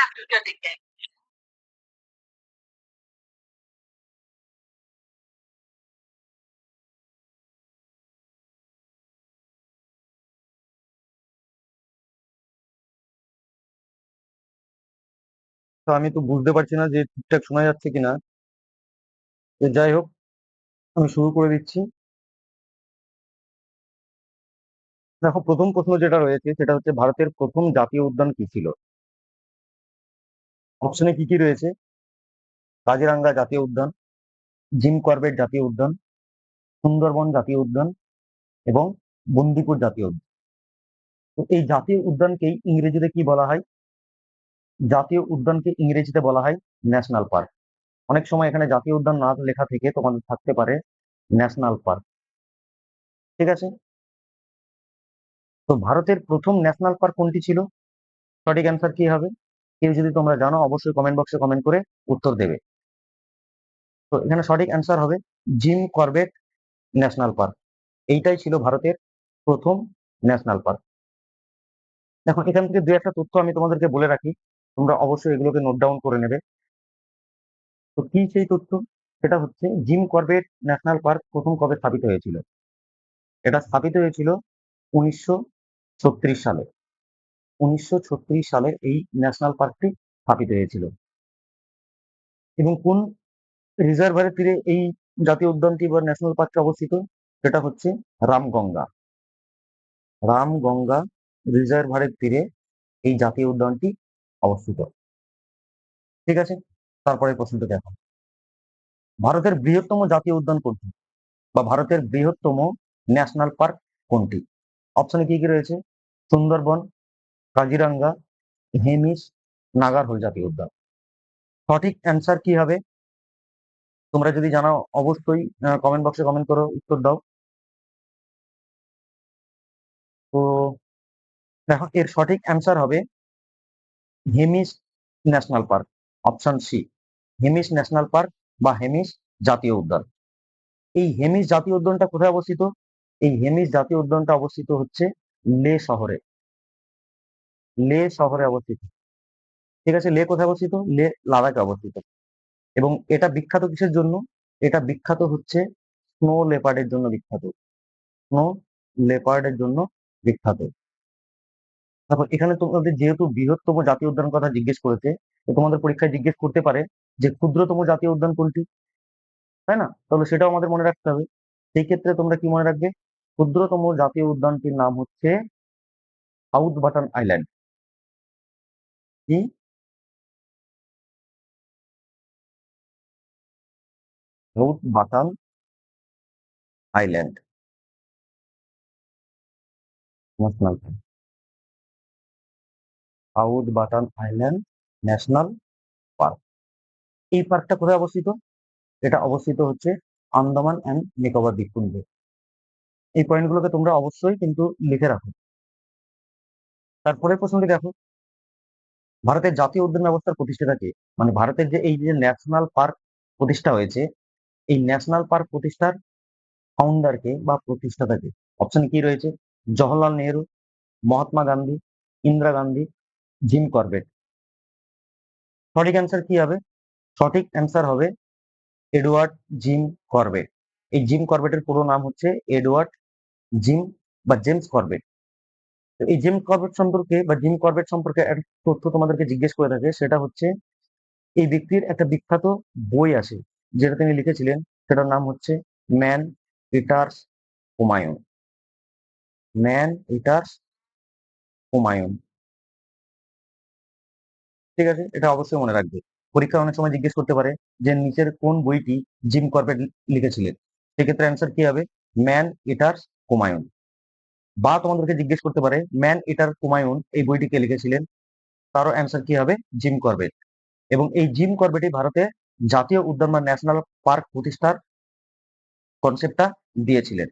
after Dirty Dick. আমি তো বুঝতে পারছি না যে ঠিকঠাক শোনা যাচ্ছে কিনা যাই হোক, আমি শুরু করে দিচ্ছি দেখো, প্রথম প্রশ্ন যেটা রয়েছে, সেটা হচ্ছে ভারতের প্রথম জাতীয় উদ্যান কি ছিল অপশনে কি কি রয়েছে? কাজিরাঙ্গা জাতীয় উদ্যান, জিম কর্বেট জাতীয় উদ্যান, সুন্দরবন জাতীয় উদ্যান এবং বন্দিপুর জাতীয় উদ্যান। তো এই জাতীয় উদ্যানকেই ইংরেজিতে কি বলা হয়? জাতীয় উদ্যানকে ইংরেজিতে বলা হয় ন্যাশনাল পার্ক। অনেক সময় এখানে জাতীয় উদ্যান না লেখা থেকে তোমাদের থাকতে পারে ন্যাশনাল পার্ক। ঠিক আছে? তো ভারতের প্রথম ন্যাশনাল পার্ক কোনটি ছিল? সঠিক অ্যান্সার কি হবে? কেউ যদি তোমরা জানো, অবশ্যই কমেন্ট বক্সে কমেন্ট করে উত্তর দেবে। তো এখানে সঠিক অ্যান্সার হবে জিম করবেট ন্যাশনাল পার্ক। এইটাই ছিল ভারতের প্রথম ন্যাশনাল পার্ক। দেখো, এখান থেকে দু একটা তথ্য আমি তোমাদেরকে বলে রাখি। তোমরা অবশ্যই এগুলোকে নোট ডাউন করে নেবে। তো কি সেই তথ্য? সেটা হচ্ছে জিম করবেট ন্যাশনাল পার্ক প্রথম কবে স্থাপিত হয়েছিল? এটা স্থাপিত হয়েছিল উনিশশো ছত্রিশ সালে। উনিশশো ছত্রিশ সালে এই ন্যাশনাল পার্কটি স্থাপিত হয়েছিল। এবং কোন রিজার্ভারের তীরে এই জাতীয় উদ্যানটি বা ন্যাশনাল পার্কটি অবস্থিত? সেটা হচ্ছে রামগঙ্গা। রামগঙ্গা রিজার্ভারের তীরে এই জাতীয় উদ্যানটি অবস্থিত। ঠিক আছে? তারপরে প্রশ্নটা দেখো। ভারতের বৃহত্তম জাতীয় উদ্যান কোনটি? বা ভারতের বৃহত্তম ন্যাশনাল পার্ক কোনটি? অপশনে কি কি রয়েছে? সুন্দরবন কাজিরাঙ্গা হেমিস নাগারহোল জাতীয় উদ্যান। সঠিক অ্যান্সার কি হবে? তোমরা যদি জানাও, অবশ্যই কমেন্ট বক্সে কমেন্ট করো, উত্তর দাও। তো, দেখো, এর সঠিক অ্যান্সার হবে Hemis National Park option C Hemis National Park বা হেমিস জাতীয় উদ্যান। এই হেমিস জাতীয় উদ্যানটা কোথায় অবস্থিত? এই হেমিস জাতীয় উদ্যানটা অবস্থিত হচ্ছে লে শহরে। লে শহরে অবস্থিত। ঠিক আছে? লে কোথায় অবস্থিত? লে লাদাখে অবস্থিত। এবং এটা বিখ্যাত কিসের জন্য? এটা বিখ্যাত হচ্ছে স্নো লেপার্ডের জন্য বিখ্যাত। স্নো লেপার্ডের জন্য বিখ্যাত। তারপর এখানে তোমাদের যেহেতু বৃহত্তম জাতীয় উদ্যান কথা জিজ্ঞেস করেছে, তো তোমাদের পরীক্ষায় জিজ্ঞেস করতে পারে যে ক্ষুদ্রতম জাতীয় উদ্যান কোনটি? তাই না? তাহলে সেটাও আমাদের মনে রাখতে হবে। সেই ক্ষেত্রে তোমরা কি মনে রাখবে? ক্ষুদ্রতম জাতীয় উদ্যানটির নাম হচ্ছে সাউথ বাটন আইল্যান্ড। কি South Button Island National. South Button Island National Park. এই পার্কটা কোথায় অবস্থিত? এটা অবস্থিত হচ্ছে আন্দামান অ্যান্ড নিকোবর দ্বীপপুঞ্জে। এই পয়েন্টগুলোকে তোমরা অবশ্যই কিন্তু লিখে রাখো। তারপরের প্রশ্নটি দেখো। ভারতের জাতীয় উদ্যান ব্যবস্থার প্রতিষ্ঠাতাকে মানে ভারতের যে এই যে ন্যাশনাল পার্ক প্রতিষ্ঠা হয়েছে, এই ন্যাশনাল পার্ক প্রতিষ্ঠার ফাউন্ডারকে বা প্রতিষ্ঠাতাকে অপশন কি রয়েছে? Jawaharlal Nehru, Mahatma Gandhi, Indira Gandhi, Jim Corbett. সঠিক অ্যান্সার কি হবে? সঠিক অ্যান্সার হবে এডওয়ার্ড জিম কর্বেট। এই জিম কর্বেটের পুরো নাম হচ্ছে এডওয়ার্ড জিম বা জেমস কর্বেট। এই জিম কর্বেট সম্পর্কে বা জিম কর্বেট সম্পর্কে একটা তথ্য তোমাদেরকে জিজ্ঞেস করে থাকে, সেটা হচ্ছে এই ব্যক্তির একটা বিখ্যাত বই আছে, যেটা তিনি লিখেছিলেন, সেটার নাম হচ্ছে man eaters Humayun. Man eaters Humayun. ঠিক আছে? এটা অবশ্যই মনে রাখবে। পরীক্ষা অনেক সময় জিজ্ঞেস করতে পারে যে নিচের কোন বইটি জিম কর্বেট লিখেছিলেন। সেক্ষেত্রে অ্যান্সার কি হবে? ম্যান ইটার্স হুমায়ুন। বা তোমাদেরকে জিজ্ঞেস করতে পারে, ম্যান ইটার কুমায়ুন এই বইটিকে লিখেছিলেন? তারও অ্যান্সার কি হবে? Jim Corbett. এবং এই জিম কর্বেটই ভারতে জাতীয় উদ্যান বা ন্যাশনাল পার্ক প্রতিষ্ঠার কনসেপ্টটা দিয়েছিলেন।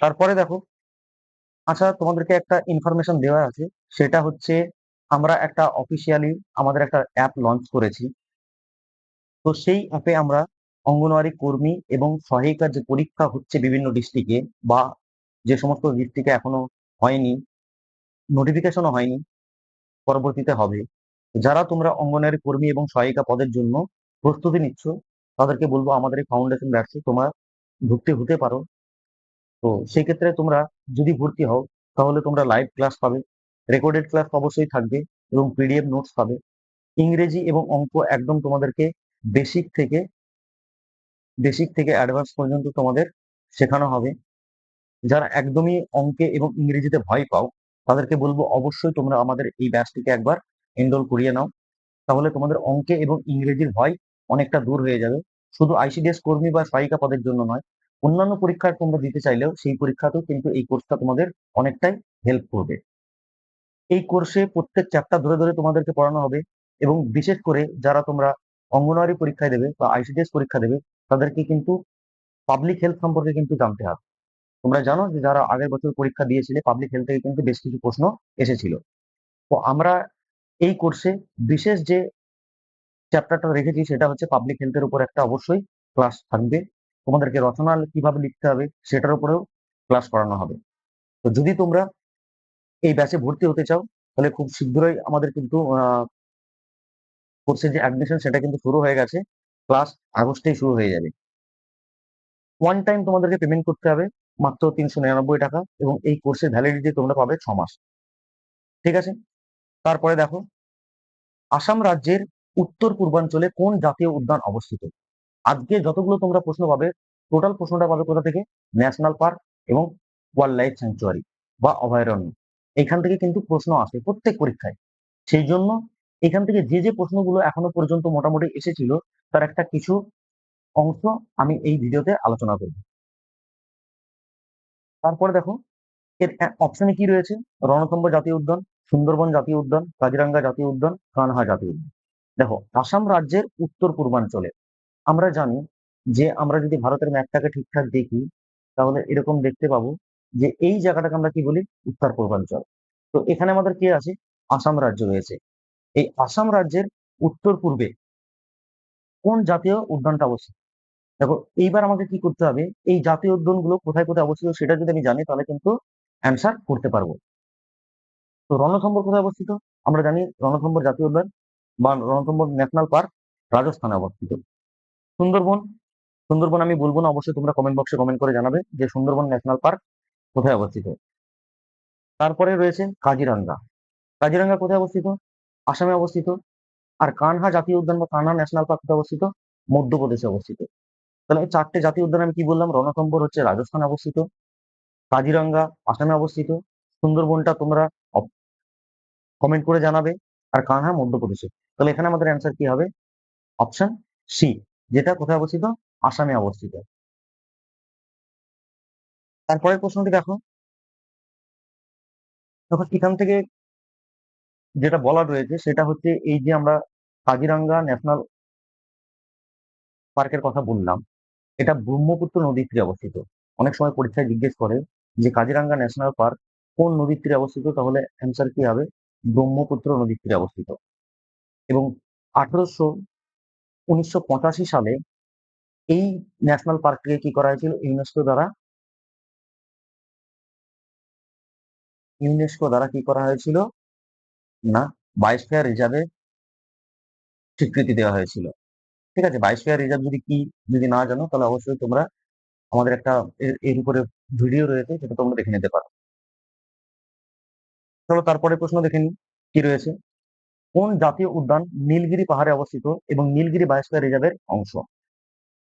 তারপরে দেখো আচ্ছা তোমাদেরকে একটা ইনফরমেশন দেওয়া আছে, সেটা হচ্ছে আমরা একটা অফিসিয়ালি আমাদের একটা অ্যাপ লঞ্চ করেছি। তো সেই অ্যাপে আমরা অঙ্গনওয়াড়ি কর্মী এবং সহায়িকার যে পরীক্ষা হচ্ছে বিভিন্ন ডিস্ট্রিক্টে বা যে সমস্ত ডিস্ট্রিক্টে এখনও হয়নি নোটিফিকেশনও হয়নি, পরবর্তীতে হবে। যারা তোমরা অঙ্গনারী কর্মী এবং সহায়িকা পদের জন্য প্রস্তুতি নিচ্ছ, তাদেরকে বলব আমাদের এই ফাউন্ডেশন ব্যাচে তোমরা ভর্তি হতে পারো। তো সেই ক্ষেত্রে তোমরা যদি ভর্তি হও, তাহলে তোমরা লাইভ ক্লাস পাবে রেকর্ডেড ক্লাস অবশ্যই থাকবে এবং পিডিএফ নোটস পাবে। ইংরেজি এবং অঙ্ক একদম তোমাদেরকে বেসিক থেকে বেসিক থেকে অ্যাডভান্স পর্যন্ত তোমাদের শেখানো হবে। যারা একদমই অঙ্কে এবং ইংরেজিতে ভয় পাও, তাদেরকে বলব অবশ্যই তোমরা আমাদের এই ব্যাচটিকে একবার এনরোল করিয়ে নাও। তাহলে তোমাদের অঙ্কে এবং ইংরেজির ভয় অনেকটা দূর হয়ে যাবে। শুধু আইসিডিএস কর্মী বা সহায়িকা পদের জন্য নয়, অন্যান্য পরীক্ষার তোমরা দিতে চাইলেও সেই পরীক্ষাতেও কিন্তু এই কোর্সটা তোমাদের অনেকটাই হেল্প করবে। এই কোর্সে প্রত্যেক চ্যাপ্টার ধরে ধরে তোমাদেরকে পড়ানো হবে এবং বিশেষ করে যারা তোমরা অঙ্গনওয়াড়ি পরীক্ষায় দেবে বা আইসিডিএস পরীক্ষা দেবে, তাদেরকে কিন্তু পাবলিক হেলথ সম্পর্কে কিন্তু জানতে হবে। তোমরা জানো যে যারা আগের বছর পরীক্ষা দিয়েছিলে পাবলিক হেলথ থেকে কিন্তু বেশ কিছু প্রশ্ন এসেছিল। তো আমরা এই কোর্সে বিশেষ যে চ্যাপ্টারটা রেখেছি সেটা হচ্ছে পাবলিক হেলথের উপর একটা অবশ্যই ক্লাস থাকবে। তোমাদেরকে রচনা কীভাবে লিখতে হবে সেটার উপরেও ক্লাস করানো হবে। তো যদি তোমরা এই ব্যাচে ভর্তি হতে চাও, তাহলে খুব শীঘ্রই আমাদের কিন্তু কোর্সের যে অ্যাডমিশন সেটা কিন্তু শুরু হয়ে গেছে। ক্লাস আগস্টেই শুরু হয়ে যাবে। ওয়ান টাইম তোমাদেরকে পেমেন্ট করতে হবে। মাত্র তিনশো নিরানব্বই টাকা এবং এই কোর্সের ভ্যালিডিটি তোমরা পাবে ছ মাস। ঠিক আছে? তারপরে দেখো, আসাম রাজ্যের উত্তর পূর্বাঞ্চলে কোন জাতীয় উদ্যান অবস্থিত? আজকে যতগুলো তোমরা প্রশ্ন পাবে টোটাল প্রশ্নটা পাবে কোথা থেকে? ন্যাশনাল পার্ক এবং ওয়াইল্ড লাইফ স্যাংচুয়ারি বা অভয়ারণ্য। এখান থেকে কিন্তু প্রশ্ন আসে প্রত্যেক পরীক্ষায়। সেই জন্য এখান থেকে যে যে প্রশ্নগুলো এখনও পর্যন্ত মোটামুটি এসেছিল, তার একটা কিছু অংশ আমি এই ভিডিওতে আলোচনা করব। তারপরে দেখো, এর অপশনে কি রয়েছে? রণতম্ব জাতীয় উদ্যান, সুন্দরবন জাতীয় উদ্যান, কাজিরাঙ্গা জাতীয় উদ্যান, কানহা জাতীয় উদ্যান। দেখো, আসাম রাজ্যের উত্তর পূর্বাঞ্চলে আমরা জানি যে আমরা যদি ভারতের ম্যাপটাকে ঠিকঠাক দেখি, তাহলে এরকম দেখতে পাবো যে এই জায়গাটাকে আমরা কি বলি? উত্তর পূর্বাঞ্চল। তো এখানে আমাদের কে আছে? আসাম রাজ্য রয়েছে। এই আসাম রাজ্যের উত্তর পূর্বে কোন জাতীয় উদ্যানটা অবস্থিত? দেখো, এইবার আমাকে কি করতে হবে? এই জাতীয় উদ্যানগুলো কোথায় কোথায় অবস্থিত সেটা যদি আমি জানি, তাহলে কিন্তু অ্যান্সার করতে পারব। তো রণথম্বর কোথায় অবস্থিত? আমরা জানি রণথম্বর জাতীয় উদ্যান বা রণথম্বর ন্যাশনাল পার্ক রাজস্থানে অবস্থিত। সুন্দরবন? সুন্দরবন আমি বলব না, অবশ্যই তোমরা কমেন্ট বক্সে কমেন্ট করে জানাবে যে সুন্দরবন ন্যাশনাল পার্ক কোথায় অবস্থিত। তারপরে রয়েছে কাজিরাঙ্গা। কাজিরাঙ্গা কোথায় অবস্থিত? আসামে অবস্থিত। আর কানহা জাতীয় উদ্যান বা কানহা ন্যাশনাল পার্ক কোথায় অবস্থিত? মধ্যপ্রদেশে অবস্থিত। তাহলে চারটে জাতীয় উদ্যান আমি কি বললাম? রণথম্বর হচ্ছে রাজস্থানে অবস্থিত, কাজিরাঙ্গা, আসামে অবস্থিত। সুন্দরবনটা তোমরা কমেন্ট করে জানাবে। আর কানহা, মধ্যপ্রদেশে। তাহলে এখানে আমাদের অ্যান্সার কি হবে? অপশন সি যেটা কোথায় অবস্থিত? আসামে অবস্থিত। তারপরের প্রশ্নটি দেখো। তখন এখান থেকে যেটা বলা রয়েছে, সেটা হচ্ছে এই যে আমরা কাজিরাঙ্গা ন্যাশনাল পার্কের কথা বললাম। এটা ব্রহ্মপুত্র নদীর তীরে অবস্থিত। অনেক সময় পরীক্ষায় জিজ্ঞেস করে যে, কাজিরাঙ্গা ন্যাশনাল পার্ক কোন নদীর তীরে অবস্থিত? তাহলে অ্যান্সার কি হবে? ব্রহ্মপুত্র নদীর তীরে অবস্থিত। এবং আঠারোশো, উনিশশো সালে এই ন্যাশনাল পার্কটিকে কি করা হয়েছিল? ইউনেস্কো দ্বারা। ইউনেস্কো দ্বারা কি করা হয়েছিল? না বায়োস্ফিয়ার রিজার্ভে স্বীকৃতি দেওয়া হয়েছিল। ঠিক আছে বায়োস্ফিয়ার রিজার্ভ যদি কি যদি না জানো, তাহলে অবশ্যই তোমরা আমাদের একটা এর উপরে ভিডিও রয়েছে, সেটা তোমরা দেখে নিতে পারো। চলো তারপরে প্রশ্ন দেখে নিই, কি রয়েছে? কোন জাতীয় উদ্যান নীলগিরি পাহাড়ে অবস্থিত এবং নীলগিরি বায়োস্ফিয়ার রিজার্ভের অংশ?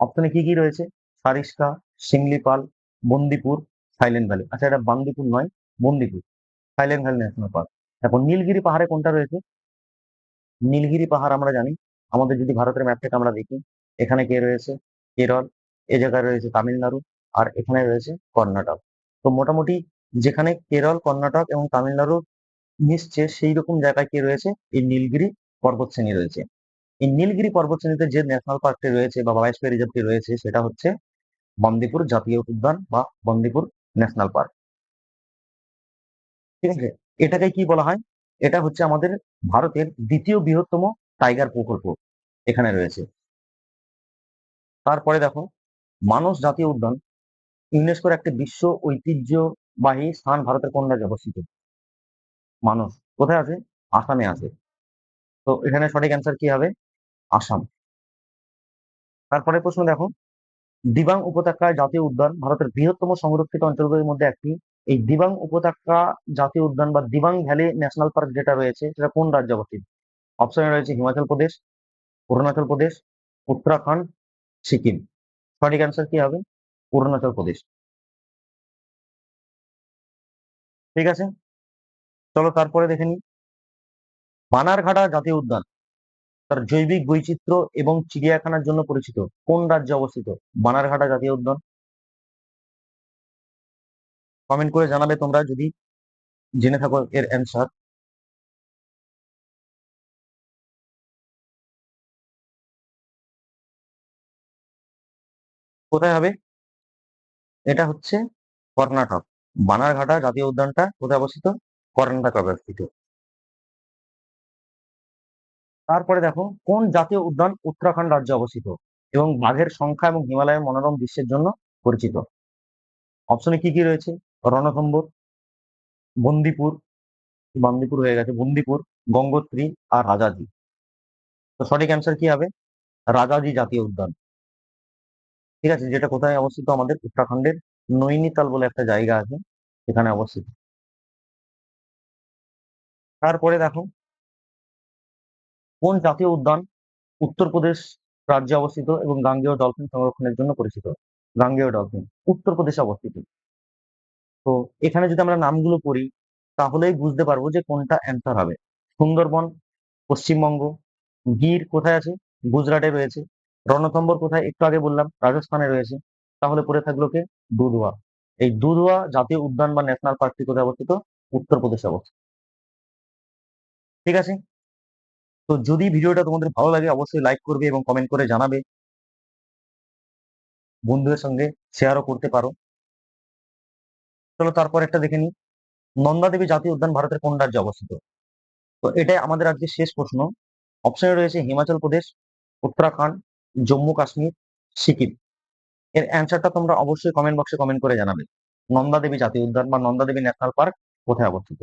অপশনে কি কি রয়েছে? সারিস্কা, সিংলিপাল, বন্দিপুর সাইলেন্ট ভ্যালি আচ্ছা এটা বান্দিপুর নয়, Bandipur. Silent Valley National Park এখন নীলগিরি পাহাড়ে কোনটা রয়েছে? নীলগিরি পাহাড় আমরা জানি আমাদের যদি ভারতের ম্যাপ থেকে আমরা দেখি, এখানে কে রয়েছে? কেরল, এ জায়গায় রয়েছে তামিলনাড়ু, আর এখানে রয়েছে কর্ণাটক। তো মোটামুটি যেখানে কেরল, কর্ণাটক এবং তামিলনাড়ু মিশছে সেই রকম জায়গায় কে রয়েছে? এই নীলগিরি পর্বত শ্রেণি রয়েছে। এই নীলগিরি পর্বত শ্রেণীতে যে ন্যাশনাল পার্কটি রয়েছে বা বায়োস্ফিয়ার রিজার্ভটি রয়েছে, সেটা হচ্ছে বন্দিপুর জাতীয় উদ্যান বা বন্দিপুর ন্যাশনাল পার্ক ঠিক আছে? এটাকে কি বলা হয়? এটা হচ্ছে আমাদের ভারতের দ্বিতীয় বৃহত্তম টাইগার প্রকল্প এখানে রয়েছে। তারপরে দেখো, মানস জাতীয় উদ্যান, ইউনেস্কোর একটি বিশ্ব ঐতিহ্যবাহী স্থান ভারতের কোন রাজ্যে অবস্থিত? মানস। কোথায় আছে? আসামে আছে। তো এখানে সঠিক অ্যান্সার কি হবে? আসাম। তারপরে প্রশ্ন দেখো, দিবাং উপত্যকায় জাতীয় উদ্যান ভারতের বৃহত্তম সংরক্ষিত অঞ্চলগুলির মধ্যে একটি। এই দিবাং উপত্যকা জাতীয় উদ্যান বা দিবাং ভ্যালি ন্যাশনাল পার্ক যেটা রয়েছে, সেটা কোন রাজ্যে অবস্থিত? অপশনে রয়েছে হিমাচল প্রদেশ, অরুণাচল প্রদেশ, উত্তরাখণ্ড, সিকিম। সঠিক অ্যান্সার কি হবে? অরুণাচল প্রদেশ। ঠিক আছে? চলো তারপরে দেখে নিই। বানারঘাটা জাতীয় উদ্যান, তার জৈবিক বৈচিত্র্য এবং চিড়িয়াখানার জন্য পরিচিত। কোন রাজ্যে অবস্থিত? বানারঘাটা জাতীয় উদ্যান। কমেন্ট করে জানাবে তোমরা, যদি জেনে থাকো এর অ্যান্সার কোথায় হবে? এটা হচ্ছে কর্ণাটক। বানারঘাটা জাতীয় উদ্যানটা কোথায় অবস্থিত? কর্ণাটক অবস্থিত। তারপরে দেখো, কোন জাতীয় উদ্যান উত্তরাখণ্ড রাজ্যে অবস্থিত? এবং বাঘের সংখ্যা এবং হিমালয়ের মনোরম দৃশ্যের জন্য পরিচিত। অপশনে কি কি রয়েছে? রণথম্বর, বন্দিপুর বন্দিপুর হয়ে গেছে, বন্দিপুর, গঙ্গোত্রী আর রাজাজি। তো সঠিক অ্যান্সার কি হবে? রাজাজি জাতীয় উদ্যান। ঠিক আছে, যেটা কোথায় অবস্থিত আমাদের উত্তরাখণ্ডের নৈনিতাল বলে একটা জায়গা আছে সেখানে অবস্থিত। তারপরে দেখো, কোন জাতীয় উদ্যান উত্তরপ্রদেশ রাজ্যে অবস্থিত এবং গাঙ্গেয় ডলফিন সংরক্ষণের জন্য পরিচিত? গাঙ্গেয় ডলফিন উত্তরপ্রদেশে অবস্থিত। তো এখানে যদি আমরা নামগুলো পড়ি, তাহলেই বুঝতে পারব যে কোনটা অ্যান্সার হবে। সুন্দরবন, পশ্চিমবঙ্গ, গির কোথায় আছে? গুজরাটে রয়েছে। রণথম্বর কোথায়? একটু আগে বললাম, রাজস্থানে রয়েছে। তাহলে পড়ে থাকল কে? দুধওয়া। এই দুধওয়া জাতীয় উদ্যান বা ন্যাশনাল পার্কটি কোথায় অবস্থিত? উত্তরপ্রদেশে অবস্থিত। ঠিক আছে? তো যদি ভিডিওটা তোমাদের ভালো লাগে, অবশ্যই লাইক করবে এবং কমেন্ট করে জানাবে। বন্ধুদের সঙ্গে শেয়ারও করতে পারো। চলো তারপর একটা দেখে নিই। নন্দা দেবী জাতীয় উদ্যান ভারতের কোন রাজ্যে অবস্থিত? তো এটাই আমাদের আজকে শেষ প্রশ্ন। অপশনে রয়েছে হিমাচল প্রদেশ, উত্তরাখণ্ড জম্মু কাশ্মীর, সিকিম। এর অ্যান্সারটা তোমরা অবশ্যই কমেন্ট বক্সে কমেন্ট করে জানাবে। নন্দা দেবী জাতীয় উদ্যান বা নন্দা দেবী ন্যাশনাল পার্ক কোথায় অবস্থিত?